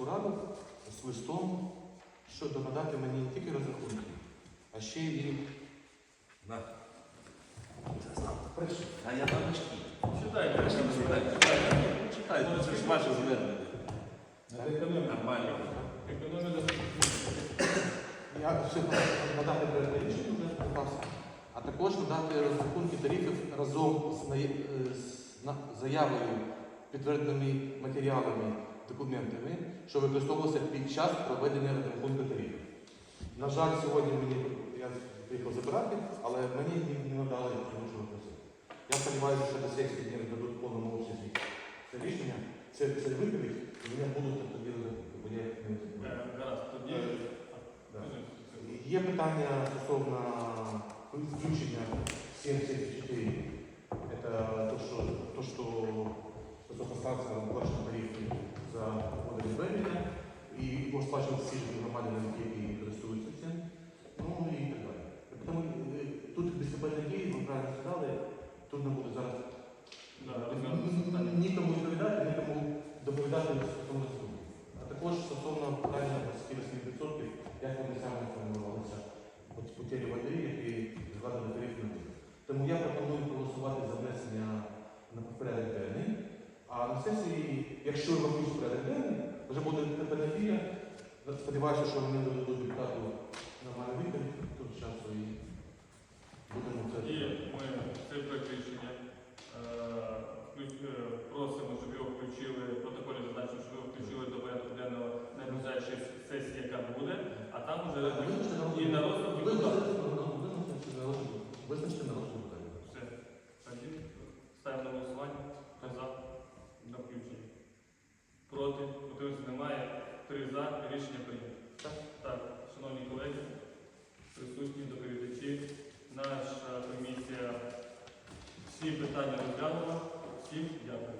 направив з листом, що надати мені не тільки розрахунки, а ще й На. Перше. А я там очки. Читайте. Читайте, читайте. Читайте, це ж ваше звернення. Нормально. Економія Я все надати рішення вже написав, а також надати розрахунки тарифів разом з, е, з заявою, підтвердженими матеріалами, документами, що використовувалися під час проведення розрахунку тарифів. На жаль, сьогодні мені я приїхав забирати, але мені не- не надали тому, що. Я сподіваюся, що до сесії мені дадуть повному обсязі це рішення. Це, виповідь, і мене будуть тоді я не Е, тоді. Є питання стосовно включення 774. Это то, что, то, что стосовно станція оплачена за водовідведення і його сплачують всі громадяни, які користуються цим. Ну і так далі. Тому е, тут безпеки дії, ви правильно сказали, тут не буде зараз ні- нікому відповідати, нікому доповідати стосовно суду. А також стосовно питання 28%, як вони саме формувалися от потері води, які згадали тариф на них. Тому я пропоную проголосувати за внесення на порядок денний. А на сесії, якщо в порядок денний, вже буде терапія. Сподіваюся, що вони дадуть депутату нормальну відповідь тут часу і будемо це. І ми цей проект рішення е, е, просимо, щоб його включили, в протоколі зазначимо, щоб його включили до порядку денного на ближайшій сесії, яка буде, а там вже і на розгляд. 3 за. Рішення прийнято. Так, так шановні колеги, присутні доповідачі, наша комісія всі питання розглянула. Всім дякую.